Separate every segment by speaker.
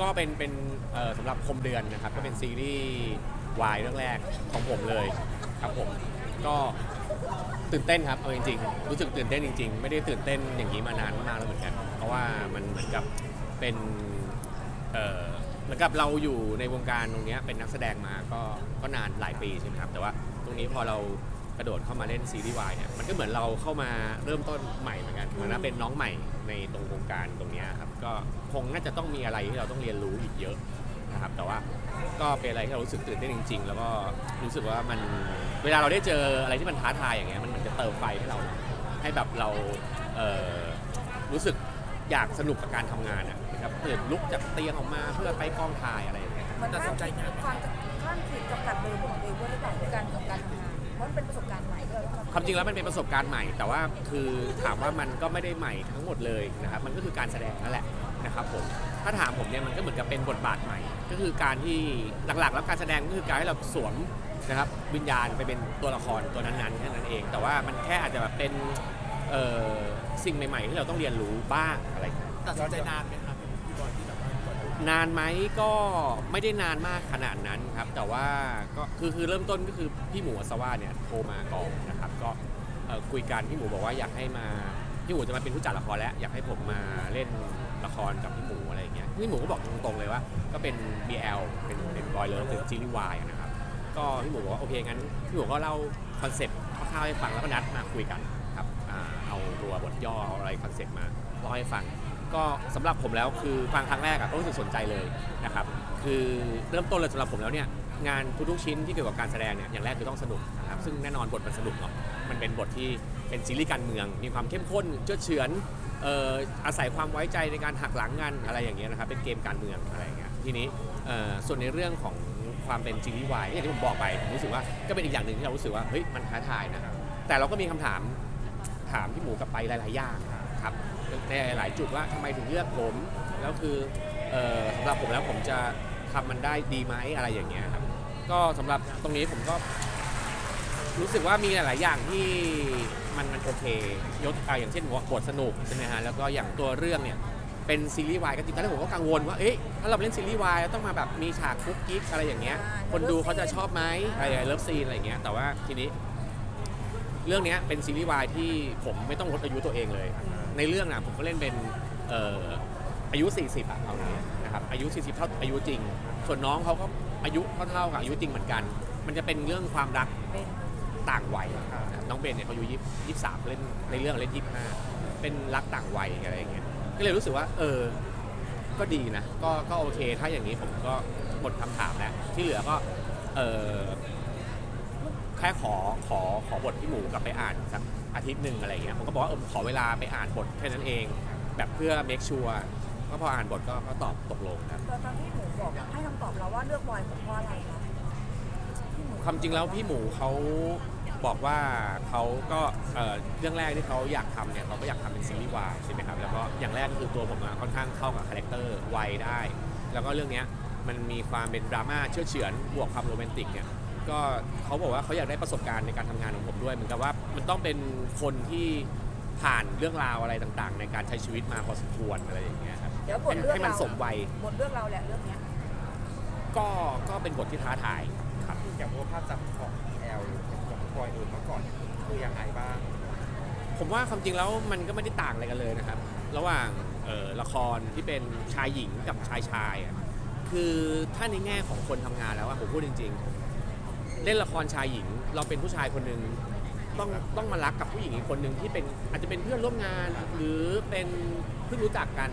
Speaker 1: ก็เป็นเป็นเอ่อสำหรับคมเดือนนะครับ ก็เป็นซีรีส์วายเรื่องแรกของผมเลยครับผมก็ตื่นเต้นครับเอาจริงๆรู้สึกตื่นเต้นจริง ๆ ไม่ได้ตื่นเต้นอย่างนี้มานานมากแล้วเหมือนกัน เพราะว่ามันเหมือนกับเป็นเอ่อเหมือนกับเราอยู่ในวงการตรงเนี้ยเป็นนักแสดงมาก็ก็นานหลายปีใช่ไหมครับแต่ว่าตรงนี้พอเรา ระโดดเข้ามาเล่นซีรีส์วายเนี่ยมันก็เหมือนเราเข้ามาเริ่มต้นใหม่เหมือนกันเหมือนว่าเป็นน้องใหม่ในตรงวงการตรงนี้ครับก็คงน่าจะต้องมีอะไรที่เราต้องเรียนรู้อีกเยอะนะครับแต่ว่าก็เป็นอะไรที่เรารู้สึกตื่นเต้นจริง ๆ แล้วก็รู้สึกว่ามันเวลาเราได้เจออะไรที่มันท้าทายอย่างเงี้ยมันมันจะเติมไฟให้เราให้แบบเราเอ่อรู้สึกอยากสนุกกับการทำงานนะครับตื่นลุกจากเตียงออกมาเพื่อไปกองถ่ายอะไรอย่างเงี้ย
Speaker 2: มันตัดสินใจงานความข้ามขีดจำกัดเดิมของเองว่าหรือเปล่าการกับการทำงาน
Speaker 1: ความจริงแล้วมันเป็นประสบการณ์ใหม่ แต่ว่าคือถามว่ามันก็ไม่ได้ใหม่ทั้งหมดเลยนะครับมันก็คือการแสดงนั่นแหละนะครับผมถ้าถามผมเนี่ยมันก็เหมือนกับเป็นบทบาทใหม่ ก็คือการที่หลักๆ แล้วการแสดงก็คือการให้เราสวมนะครับวิญญาณไปเป็นตัวละครตัวนั้นๆแค่นั้นเอง แต่ว่ามันแค่อาจจะแบบเป็นเอ่อสิ่งใหม่ๆ ที่เราต้องเรียนรู้บ้างอะไรอย่างเงี้ย
Speaker 3: ตัดสินใจนานไหมครับพี่บอยที่แบบว่าก่อนจะ
Speaker 1: นานไหมก็ไม่ได้นานมากขนาดนั้นครับ แต่ว่าก็คือคือเริ่มต้นก็คือพี่หมูอัศวาเนี่ยโทรมาก่อนนะครับ ก็เอ่อคุยกันพี่หมูบอกว่าอยากให้มาพี่หมูจะมาเป็นผู้จัดละครแล้วอยากให้ผมมาเล่นละครกับพี่หมูอะไรอย่างเงี้ยพี่หมูก็บอกตรงๆเลยว่า ก็เป็น BL เป็นเป็นบอยเลิฟเป็นซีรีส์วายนะครับ ก็พี่หมูบอกว่าโอเคงั้นพี่หมูก็เล่าคอนเซ็ปต์คร่าวๆให้ฟังแล้วก็นัดมาคุยกันครับอ่าเอาตัวบทย่อเอาอะไรคอนเซ็ปต์มาเล่าให้ฟัง ก็สำหรับผมแล้วคือฟังครั้งแรกอะก็รู้สึกสนใจเลยนะครับ คือเริ่มต้นเลยสำหรับผมแล้วเนี่ยงานทุกๆชิ้นที่เกี่ยวกับการแสดงเนี่ยอย่างแรกคือต้องสนุกนะครับซึ่งแน่นอนบทมันสนุกเนาะ มันเป็นบทที่เป็นซีรีส์การเมือง มีความเข้มข้นเชื่อดเฉือนเอ่ออาศัยความไว้ใจในการหักหลังกันอะไรอย่างเงี้ยนะครับเป็นเกมการเมืองอะไรอย่างเงี้ยทีนี้เอ่อส่วนในเรื่องของความเป็นซีรีส์วายอย่างที่ผมบอกไปผมรู้สึกว่าก็เป็นอีกอย่างหนึ่งที่เรารู้สึกว่าเฮ้ยมันท้าทายนะแต่เราก็มีคำถามถามพี่หมูกลับไปหลายๆอย่างครับในหลายๆจุดว่าทำไมถึงเลือกผมแล้วคือสำหรับผมแล้วผมจะทำมันได้ดีไหมอะไรอย่างเงี้ยครับก็สำหรับตรงนี้ผมก็ รู้สึกว่ามีหลาย ๆ อย่างที่มันมันโอเค ยกอะอย่างเช่นว่าบทสนุกใช่ไหมฮะ แล้วก็อย่างตัวเรื่องเนี่ย เป็นซีรีส์วายก็จริงตอนแรกผมก็กังวลว่า เอ๊ะ ถ้าเราเล่นซีรีส์วายต้องมาแบบมีฉากคุกกิ๊กอะไรอย่างเงี้ย คนดูเขาจะชอบไหมอะไรเลิฟซีนอะไรอย่างเงี้ย แต่ว่าทีนี้ เรื่องเนี้ยเป็นซีรีส์วายที่ผมไม่ต้องลดอายุตัวเองเลย ในเรื่องนะผมก็เล่นเป็นเอ่ออายุ 40อะเอาอย่างเงี้ยนะครับ อายุ 40 เท่าอายุจริง ส่วนน้องเขาก็อายุเท่าๆกับอายุจริงเหมือนกัน มันจะเป็นเรื่องความรัก
Speaker 2: เป็น
Speaker 1: ต่างวัยนะครับน้องเบนเนี่ยเขาอายุยี่สิบสามเล่นในเรื่องเล่นยี่สิบห้าเป็นรักต่างวัยอะไรอย่างเงี้ยก็เลยรู้สึกว่า เออ ก็ดีนะ ก็ก็โอเค ถ้าอย่างนี้ผมก็หมดคำถามแล้ว ที่เหลือก็ เออแค่ขอขอขอบทพี่หมูกลับไปอ่านสักอาทิตย์หนึ่งอะไรอย่างเงี้ยผมก็บอกว่าเออขอเวลาไปอ่านบทแค่นั้นเอง แบบเพื่อ make sure ก็พออ่านบทก็ก็ตอบตกลงครับ
Speaker 2: ตอนที่หมูบอกให้คำตอบเราว่าเลือกบอยผมเพราะอะไรคะ
Speaker 1: ความจริงแล้วพี่หมูเขาบอกว่าเขาก็เอ่อเรื่องแรกที่เขาอยากทำเนี่ยเขาก็อยากทำเป็นซีรีส์วายใช่ไหมครับแล้วก็อย่างแรกก็คือตัวผมอะค่อนข้างเข้ากับคาแรคเตอร์วัยได้ แล้วก็เรื่องเนี้ยมันมีความเป็นดราม่าเชื่อดเฉือนบวกความโรแมนติกเนี่ยก็เขาบอกว่าเขาอยากได้ประสบการณ์ในการทำงานของผมด้วย เหมือนกับว่ามันต้องเป็นคนที่ผ่านเรื่องราวอะไรต่างๆ ในการใช้ชีวิตมาพอสมควรอะไรอย่างเงี้ยครับ
Speaker 2: เดี๋ยวบทเลือก
Speaker 1: ให้มัน
Speaker 2: เรา
Speaker 1: สมวัย
Speaker 2: บทเลือกเราแหละเรื่องเนี้ย
Speaker 1: ก็ก็เป็นบทที่ท้าทาย
Speaker 3: ภาพจำของ EL หรือของบอยเองเมื่อก่อนคือยังไงบ้าง
Speaker 1: ผมว่าความจริงแล้วมันก็ไม่ได้ต่างอะไรกันเลยนะครับ ระหว่างเอ่อละครที่เป็นชายหญิงกับชายชายอะคือถ้าในแง่ของคนทำงานแล้วอะผมพูดจริง ๆ เล่นละครชายหญิง เราเป็นผู้ชายคนหนึ่งต้องต้องมารักกับผู้หญิงอีกคนหนึ่งที่เป็นอาจจะเป็นเพื่อนร่วมงาน หรือเป็นเพิ่งรู้จักกัน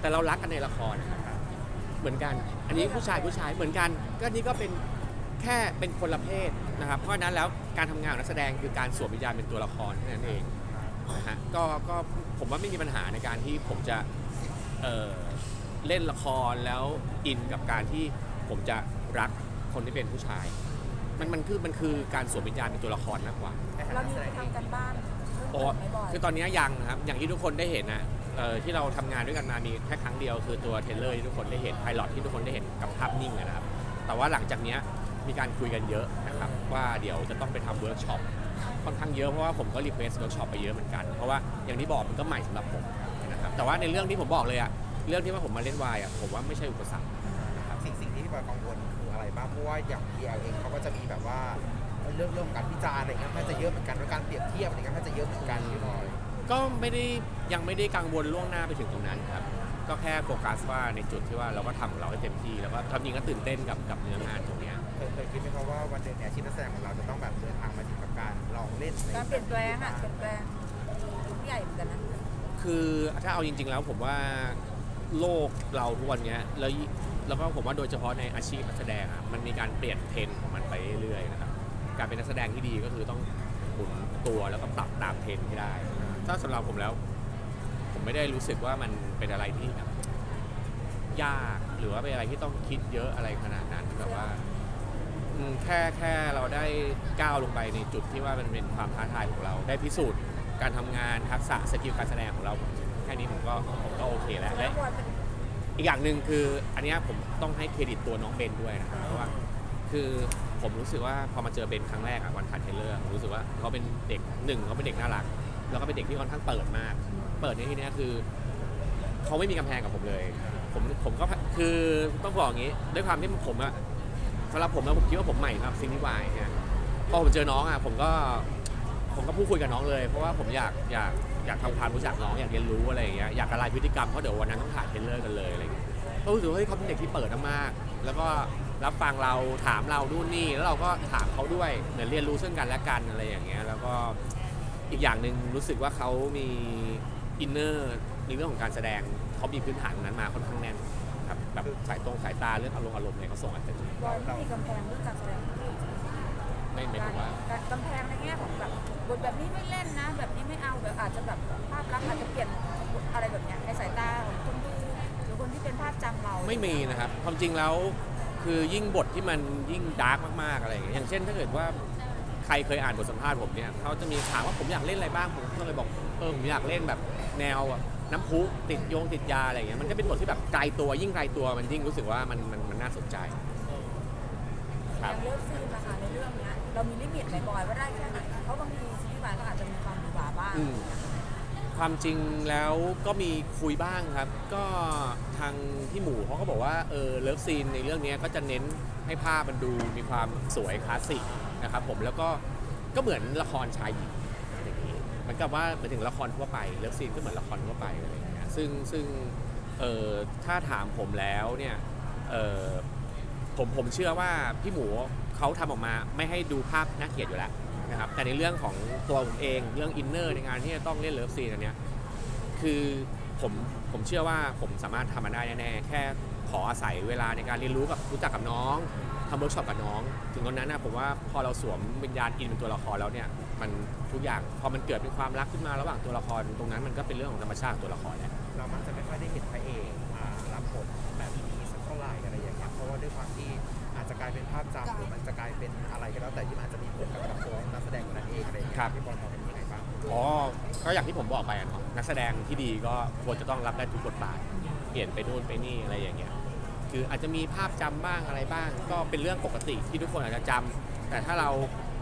Speaker 1: แต่เรารักกันในละครนะครับ เหมือนกัน อันนี้ผู้ชายผู้ชายเหมือนกัน ก็นี่ก็เป็น แค่เป็นคนละเพศนะครับ เพราะฉะนั้นแล้วการทำงานของนักแสดงคือการสวมวิญญาณเป็นตัวละครแค่นั้นเองนะฮะก็ก็ผมว่าไม่มีปัญหาในการที่ผมจะเอ่อเล่นละครแล้วอินกับการที่ผมจะรักคนที่เป็นผู้ชาย มันมันคือมันคือการสวมวิญญาณเป็นตัวละครมากกว่า
Speaker 2: เรามีทำกันบ้าน
Speaker 1: โอ้
Speaker 2: เรื่องไหมบอย
Speaker 1: คือตอนนี้ยังนะครับ อย่างที่ทุกคนได้เห็นนะเอ่อที่เราทำงานด้วยกันมามีแค่ครั้งเดียวคือตัวเทรลเลอร์ที่ทุกคนได้เห็นไพลอตที่ทุกคนได้เห็นกับภาพนิ่งอะนะครับ แต่ว่าหลังจากเนี้ย มีการคุยกันเยอะนะครับว่าเดี๋ยวจะต้องไปทำเวิร์กช็อปค่อนข้างเยอะเพราะว่าผมก็รีเควสเวิร์กช็อปไปเยอะเหมือนกัน เพราะว่าอย่างที่บอกมันก็ใหม่สำหรับผมนะครับแต่ว่าในเรื่องที่ผมบอกเลยอะเรื่องที่ว่าผมมาเล่นวายอะผมว่าไม่ใช่อุปสรรค
Speaker 3: สิ่งสิ่งที่พี่บอยกังวลคืออะไรบ้างเพราะว่าอย่าง PL เองเขาก็จะมีแบบว่าเรื่องเรื่องของการวิจารณ์อะไรเงี้ยมันจะเยอะเหมือนกันแล้วการเปรียบเทียบอะไรเงี้ยมันจะเยอะเหมือนกันพี่บอย
Speaker 1: ก็ไม่ได้ยังไม่ได้กังวลล่วงหน้าไปถึงตรงนั้นครับ ก็แค่โฟกัสว่าในจุดที่ว่าเราก็ทำของเราให้เต็มที่แล้วก็ทำจริงก็ตื่นเต้นกับกับเนื้องานตรงเนี้ย
Speaker 3: เคยเคยคิดไหมครับว่าวันหนึ่งเนี่ยอาชีพนักแสดงของเราจะต้องแบบเดินทางมาถึงกับการลองเล่นใน
Speaker 2: การเปลี่ยนแปลงอะเปลี่ยนแปลงทุกใหญ่เหมือนกันนะ
Speaker 1: คือถ้าเอาจริง ๆ แล้วผมว่าโลกเราทุกวันเนี้ยแล้วแล้วก็ผมว่าโดยเฉพาะในอาชีพนักแสดงอะมันมีการเปลี่ยนเทรนด์ของมันไปเรื่อยๆนะครับการเป็นนักแสดงที่ดีก็คือต้องหมุนตัวแล้วก็ปรับตามเทรนด์ให้ได้ ถ้าสำหรับผมแล้ว ผมไม่ได้รู้สึกว่ามันเป็นอะไรที่แบบยากหรือว่าเป็นอะไรที่ต้องคิดเยอะอะไรขนาดนั้นแบบว่า อืมแค่แค่เราได้ก้าวลงไปในจุดที่ว่ามันเป็นความท้าทายของเรา ได้พิสูจน์การทำงานทักษะสกิลการแสดงของเรา แค่นี้ผมก็ผมก็โอเคแล้ว
Speaker 2: และ บอยเป็น
Speaker 1: อีกอย่างหนึ่งคืออันเนี้ยผมต้องให้เครดิตตัวน้องเบนด้วยนะครับเพราะว่าคือผมรู้สึกว่าพอมาเจอเบนครั้งแรกอะวันถ่ายเทเลอร์ผมรู้สึกว่าเขาเป็นเด็กหนึ่งเขาเป็นเด็กน่ารัก แล้วก็เป็นเด็กที่ค่อนข้างเปิดมาก เปิดในที่เนี้ยคือเขาไม่มีกำแพงกับผมเลย ผมผมก็คือต้องบอกอย่างนี้ด้วยความที่ผมอะ สำหรับผมแล้วผมคิดว่าผมใหม่ครับซิงนี่วายเนี่ยพอผมเจอน้องอะผมก็ผมก็พูดคุยกับน้องเลย เพราะว่าผมอยากอยากอยากทำความรู้จักน้องอยากเรียนรู้อะไรอย่างเงี้ยอยากละลายพฤติกรรมเพราะเดี๋ยววันนั้นต้องถ่ายเทรลเลอร์กันเลยอะไรอย่างเงี้ยก็รู้สึกว่าเฮ้ยเขาเป็นเด็กที่เปิดมากๆแล้วก็รับฟังเราถามเรานู่นนี่ แล้วเราก็ถามเขาด้วยเหมือนเรียนรู้ซึ่งกันและกันอะไรอย่างเงี้ยแล้วก็อีกอย่างหนึ่งรู้สึกว่าเขามีอินเนอร์ในเรื่องของการแสดงเขามีพื้นฐานนั้นมาค่อนข้างแน่น แบบสายตรงสายตาเรื่องอารมณ์อารมณ์เนี่ยเขาส่งอันเต็มที่
Speaker 2: บอยไม่มีกำแพงเรื่องการแสดง
Speaker 1: ไม่ไม่ถึงว่า
Speaker 2: การกำแพงในแง่ของแบบบทแบบนี้ไม่เล่นนะ แบบนี้ไม่เอาแบบอาจจะแบบภาพลักษณ์อาจจะเปลี่ยนอะไรแบบเนี้ยในสายตาของคนดูหรือคนที่เป็นภาพจำเรา
Speaker 1: ไม่มีนะครับความจริงแล้วคือยิ่งบทที่มันยิ่งดาร์กมากๆอะไรอย่างเงี้ยอย่างเช่นถ้าเกิดว่าใครเคยอ่านบทสัมภาษณ์ผมเนี่ยเขาจะมีถามว่าผมอยากเล่นอะไรบ้างผมก็เลยบอกเออผมอยากเล่นแบบแนวแบบ น้ำพุติดโยงติดยาอะไรอย่างเงี้ยมันก็เป็นบทที่แบบไกลตัวยิ่งไกลตัวมันยิ่งรู้สึกว่ามันมันมันน่าสนใจค
Speaker 2: อ
Speaker 1: รับ
Speaker 2: ย่างเลือกซีนนะคะในเรื่องเนี้ยเรามีลิมิตไหมบอยว่าได้แค่ไหนเพราะบางทีซีรีส์วายก็อาจจะมีความหวือหวาบ้าง
Speaker 1: อืม ความจริงแล้วก็มีคุยบ้างครับ ก็ทางพี่หมูเขาก็บอกว่าเออเลิฟซีนในเรื่องเนี้ยก็จะเน้นให้ภาพมันดูมีความสวยคลาสสิกนะครับผมแล้วก็ก็เหมือนละครชายหญิงอย่างนี้เหมัน กับว่าเหมือนถึงละครทั่วไปเลิฟซีนก็เหมือนละครทั่วไปอะไรอย่างเงี้ยซึ่งซึ่งเออถ้าถามผมแล้วเนี่ยเออผมผมเชื่อว่าพี่หมูเขาทำออกมาไม่ให้ดูภาพน่าเกลียดอยู่แล้วนะครับแต่ในเรื่องของตัวผมเองเรื่องอินเนอร์ในงานที่จะต้องเล่นเลิฟซีนอันเนี้ยคือผมผมเชื่อว่าผมสามารถทำมันได้แน่ๆแค่ขออาศัยเวลาในการเรียนรู้กับรู้จักกับน้อง ทำเวิร์กช็อปกับน้อง ถึงตอนนั้นนะผมว่าพอเราสวมวิญญาณอินเป็นตัวละครแล้วเนี่ยมันทุกอย่างพอมันเกิดเป็นความรักขึ้นมาระหว่างตัวละคร ตรงนั้นมันก็เป็นเรื่องของธรรมชาติของตัวละครแหละ
Speaker 3: เรามักจะไม่ค่อยได้เห็นพระเอกมารับบทแบบนี้สักเท่าไหร่อะไรอย่างเงี้ยเพราะว่าด้วยความที่อาจจะกลายเป็นภาพจำหรือมันจะกลายเป็นอะไรก็แล้วแต่ที่มันอาจจะมีผลกับตัวนักแสดงคนนั้นเองอะไรอย่างเงี้ยพี่บอลมองเป็นยังไงบ้าง
Speaker 1: อ๋อก็อย่างที่ผมบอกไปอะเนาะนักแสดงที่ดีก็ควรจะต้องรับได้ทุกบทบาท เปลี่ยนไปนู่นไปนี่อะไรอย่างเงี้ย คืออาจจะมีภาพจำบ้างอะไรบ้าง ก็เป็นเรื่องปกติที่ทุกคนอาจจะจำแต่ถ้าเรา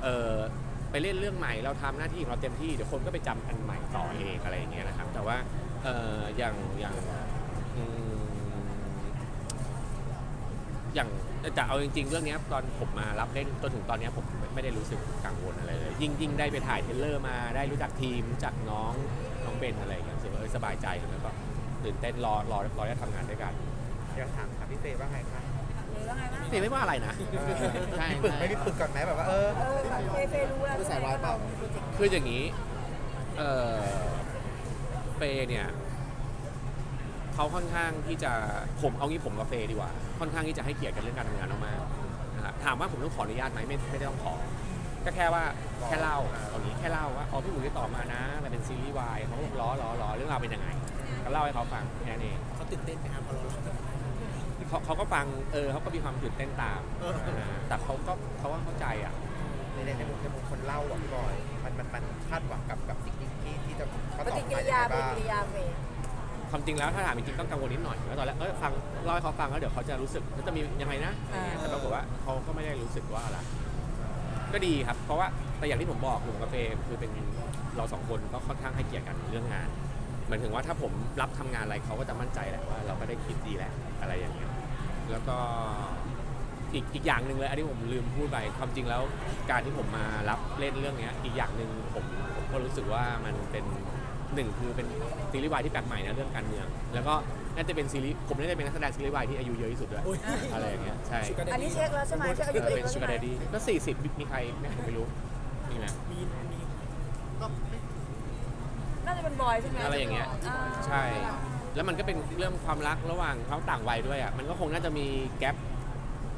Speaker 1: เออไปเล่นเรื่องใหม่เราทำหน้าที่ของเราเต็มที่เดี๋ยวคนก็ไปจำอันใหม่ต่อเองอะไรอย่างเงี้ยนะครับ แต่ว่าเอออย่างอย่างอืมอย่างแต่เอาจริง ๆ เรื่องเนี้ยตอนผมมารับเล่นจนถึงตอนเนี้ยผมไม่ได้รู้สึกกังวลอะไรเลยยิ่งยิ่งได้ไปถ่ายเทรลเลอร์มาได้รู้จักทีมรู้จักน้องน้องเบนอะไรอย่างเงี้ยรู้สึกว่าเออสบายใจแล้วก็ตื่นเต้นรอรอรอได้ทำงานด้วยกัน
Speaker 3: เดี๋ยวถามถามพี่เฟย์ว่าไงคะ
Speaker 2: หรือว่าไงบ้าง
Speaker 1: เสียไม่ว่าอะไรนะใช่
Speaker 3: มีปรึกไหม่มีปรึกก่อนไหมแบบว่าเออ
Speaker 2: เออแบบเฟย์เฟย์รู้แล้ว
Speaker 3: ผู้สายวายเปล่า
Speaker 1: คืออย่างนี้เออเฟย์เนี่ยเขาค่อนข้างที่จะผมเอางี้ผมกับเฟย์ดีกว่า ค่อนข้างที่จะให้เกียรติกันเรื่องการทำงานมากๆนะครับถามว่าผมต้องขออนุญาตไหมไม่ไม่ได้ต้องขอ ก็แค่ว่าแค่เล่าเอางี้แค่เล่าว่าอ๋อพี่หมูติดต่อมานะมันเป็นซีรีส์วายเขาบอกล้อล้อล้อเรื่องราวเป็นยังไง ก็เล่าให้เขาฟังแค่นั้นเอง
Speaker 3: เขาตื่นเต้นไหมครับพอเรา
Speaker 1: เขาเขาก็ฟังเออเขาก็มีความตื่นเต้นตาม
Speaker 3: เออ
Speaker 1: นะแต่เขาก็เขาว่าเข้าใจอะ
Speaker 3: ในในในมุมในมุมคนเล่าอะพี่บอยมันมันมันคาดหวังกับกับสิ่งที่ที่ที่จะเขา
Speaker 2: ป
Speaker 3: ตอบ
Speaker 2: ฏิกิ
Speaker 3: มา
Speaker 2: ริ
Speaker 3: อย่าง
Speaker 2: ยา
Speaker 3: ไร
Speaker 2: ปฏิ
Speaker 3: บ้าง
Speaker 2: กิริยาเฟย์
Speaker 1: ความจริงแล้วถ้าถามจริงๆก็กังวลนิดหน่อยแล้วตอนแรกเออฟังเล่าให้เขาฟังแล้วเดี๋ยวเขาจะรู้สึกเขาจะมียังไงนะอะไรเงี้ยแต่ปรากฏว่าเขาก็ไม่ได้รู้สึกว่าอะไรก็ดีครับ เพราะว่าแต่อย่างที่ผมบอกหนุ่มกาแฟคือเป็นเราสองคนก็ค่อนข้างให้เกียรติกันเรื่องงานหมายถึงว่าถ้าผมรับทำงานอะไรเขาก็จะมั่นใจแหละว่า เราก็ได้คิดดีแหละอะไรอย่างเงี้ย แล้วก็อีกอีกอย่างหนึ่งเลยอันนี้ผมลืมพูดไปความจริงแล้ว การที่ผมมารับเล่นเรื่องเนี้ยอีกอย่างหนึ่งผมผมก็รู้สึกว่ามันเป็นหนึ่งคือเป็นซีรีส์วายที่แปลกใหม่นะเรื่องการเมือง แล้วก็น่าจะเป็นซีรีส์ผมน่าจะเป็นนักแสดงซีรีส์วายที่อายุเยอะที่สุดด้วย
Speaker 4: โอ้ย
Speaker 1: อะไรอย่างเงี้ยใช่
Speaker 2: อันนี้เช็คแล้วใช่ไหมเช็คอายุตัวเอง
Speaker 1: เป็น
Speaker 2: แล้ว
Speaker 1: ชู
Speaker 2: ใช่
Speaker 1: การ
Speaker 2: ไหม์
Speaker 1: ดดี้ก็ 40 มีใครไหมผมไม่รู้มีไหม
Speaker 4: มีมี
Speaker 2: น่าจะเป็นบอยใช่ไหม
Speaker 1: อะไรอย่างเงี้ยาใช่ แล้วมันก็เป็นเรื่องความรักระหว่างเขาต่างวัยด้วยอะมันก็คงน่าจะมีแกลบ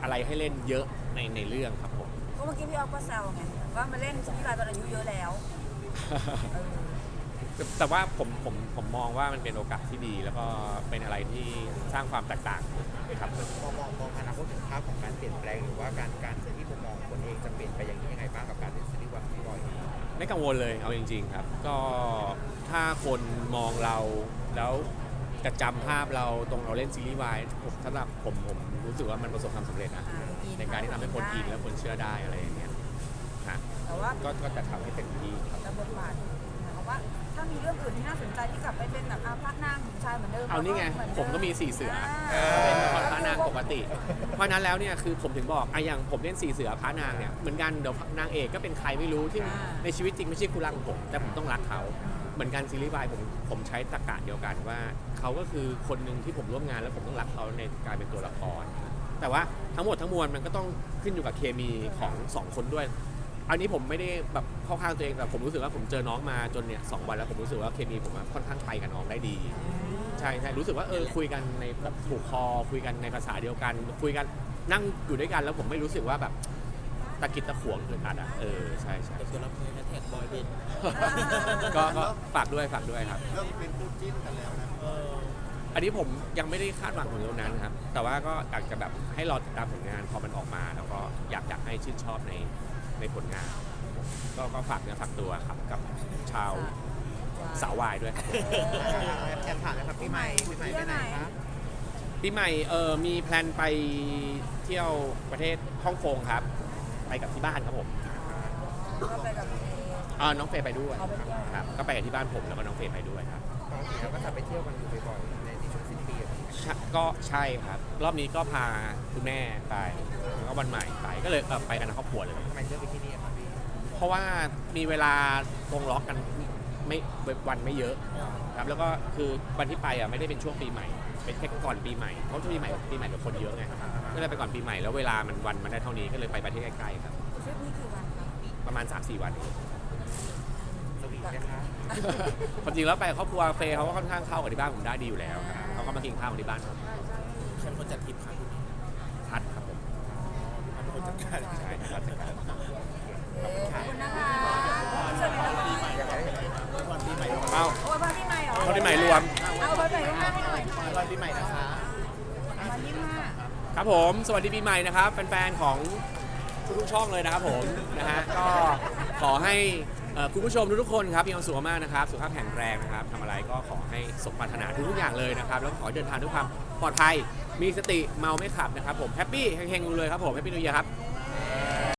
Speaker 1: อะไรให้เล่นเยอะในในเรื่องครับผม
Speaker 2: ก็เมื่อกี้พี่ออฟก็แซวไงว่ามาเล่นซีรีส์วายตอนอายุเยอะแล้วเออ
Speaker 1: แต่แต่ว่าผมผมผมมองว่ามันเป็นโอกาสที่ดี แล้วก็เป็นอะไรที่สร้างความแตกต่างครับ
Speaker 3: มองมองมองอนาคตถึงภาพของการเปลี่ยนแปลงหรือว่าการการที่มุมมองคนเองจะเปลี่ยนไปอย่างนี้ยังไงบ้างกับการเล่นซีรีส์วายพี่บอย
Speaker 1: ไม่กังวลเลยเอาจริง ๆ ครับ ก็ถ้าคนมองเราแล้ว จะจำภาพเราตรงเราเล่นซีรีส์วายผมสำหรับผมผมรู้สึกว่ามันประสบความสำเร็จนะ
Speaker 2: อ่าอิ
Speaker 1: ในการที่ทำให้คนอินและคนเชื่อได้อะไรอย่างเงี้ยฮะ
Speaker 2: แต่ว่า
Speaker 1: ก็ก็จะทำให้เต็มที่ครับ
Speaker 2: แต่บทบาทหมายความว่าถ้ามีเรื่องอื่นที่น่าสนใจที่กลับไปเป็นแบบอาพระนางหญิงชายเหมือนเดิม
Speaker 1: เอานี่ไง
Speaker 2: หอนเดิ
Speaker 1: ผมก็มีสี่เสือ
Speaker 2: อ่า
Speaker 1: เป็นละครพระนางปกติ เพราะฉะนั้นแล้วเนี่ยคือผมถึงบอกอะอย่างผมเล่นสี่เสือพระนางเนี่ยเหมือนกันเดี๋ยวนางเอกก็เป็นใครไม่รู้ที่ในชีวิตจริงไม่ใช่คู่รักของผมแต่ผมต้องรักเขา เหมือนกันซีรีส์วายผมผมใช้ตรรกะเดียวกันว่าเขาก็คือคนหนึ่งที่ผมร่วมงานแล้วผมต้องรักเขาในการเป็นตัวละคร แต่ว่าทั้งหมดทั้งมวลมันก็ต้องขึ้นอยู่กับเคมีของสองคนด้วย อันนี้ผมไม่ได้แบบเข้าข้างตัวเองแต่ผมรู้สึกว่าผมเจอน้องมาจนเนี่ยสองวันแล้วผมรู้สึกว่าเคมีผมอะค่อนข้างไปกับน้องได้ดี ใช่ใช่รู้สึกว่าเออคุยกันในแบบถูกคอคุยกันในภาษาเดียวกัน คุยกันนั่งอยู่ด้วยกันแล้วผมไม่รู้สึกว่าแบบ ตะกิดตะขวงอึดอัดอะเออใช่ใช่
Speaker 4: แต่ตัวเราเป็นแท็กบอยเบน
Speaker 1: ก็ก็ฝากด้วยฝากด้วยครับ
Speaker 5: เริ่มเป็นคู่จิ้นกันแล้วนะ
Speaker 4: เออ
Speaker 1: อันนี้ผมยังไม่ได้คาดหวังถึงตรงนั้นครับ แต่ว่าก็อยากจะแบบให้รอติดตามผลงานพอมันออกมา แล้วก็อยากอยากให้ชื่นชอบในในผลงาน ก็ก็ฝากเนื้อฝากตัวครับกับชาวสาววายด้วยครับ
Speaker 3: แอบถามนะครับพี่ใหม่พี่ใหม่ไปไหนครับ
Speaker 1: ปีใหม่เออมีแพลนไปเที่ยวประเทศฮ่องกงครับ ไปกับที่บ้านครับผม
Speaker 2: ก็ไปกับเอ
Speaker 1: เออน้องเฟย์ไปด้วย
Speaker 2: เอาไปเที่ยว
Speaker 1: ครับก็ไปกับที่บ้านผมแล้วก็น้องเฟย์ไปด้วยครับ
Speaker 3: ปกติเราก็จะไปเที่ยวกันอยู่บ่อยๆในในช่วงสิ้นปีแบบนี้
Speaker 1: ใช่ก็ใช่ครับ รอบนี้ก็พาคุณแม่ไปแล้วก็วันใหม่ไปก็เลยเออไปกันทั้งครอบครัวเลย
Speaker 3: ทำไมเลือกไปที่นี่อะครับพี่
Speaker 1: เพราะว่ามีเวลาตรงล็อกกันไม่วันไม่เยอะครับแล้วก็คือวันที่ไปอะไม่ได้เป็นช่วงปีใหม่ เป็นแค่ก่อนปีใหม่เพราะช่วงปีใหม่ปีใหม่เดี๋ยวคนเยอะไงก็เลยไปก่อนปีใหม่แล้วเวลามันวันมันได้เท่านี้ก็เลยไปประเทศใกล้ๆครับ
Speaker 2: ทริปนี้กี่วันครับ
Speaker 1: ประมาณ 3-4 วันเอง
Speaker 3: สวีทนะคะ
Speaker 1: ความจริงแล้วไปกับครอบครัวเฟย์เขาก็ค่อนข้างเข้ากับที่บ้านผมได้ดีอยู่แล้วครับเขาก็มากินข้าวกับที่บ้านผม
Speaker 4: ใครเป็นคนจัดทริปครับคุณ
Speaker 1: พัดครับผม
Speaker 4: พี่เป็นคนจัดการ
Speaker 1: ใช่พัดจัดการ
Speaker 2: ขอบคุณนะคะสวัสดีค่ะ
Speaker 3: อยากให้เห็น
Speaker 4: วันปีใหม่
Speaker 1: เอา
Speaker 2: โอ้ยวันที่ใหม่เหรอ
Speaker 1: เขาได้หมายรวม
Speaker 4: ค
Speaker 1: รับผมสวัสดีปีใหม่นะครับแฟนๆของทุกๆช่องเลยนะครับผมนะฮะก็ขอให้เอ่อคุณผู้ชมทุกๆคนครับมีความสุขมากๆนะครับสุขภาพแข็งแรงนะครับทำอะไรก็ขอให้สมปรารถนาทุกๆอย่างเลยนะครับแล้วขอเดินทางด้วยความปลอดภัยมีสติเมาไม่ขับนะครับผมแฮปปี้เฮงๆเลยครับผมแฮปปี้นิวเยียร์ครับ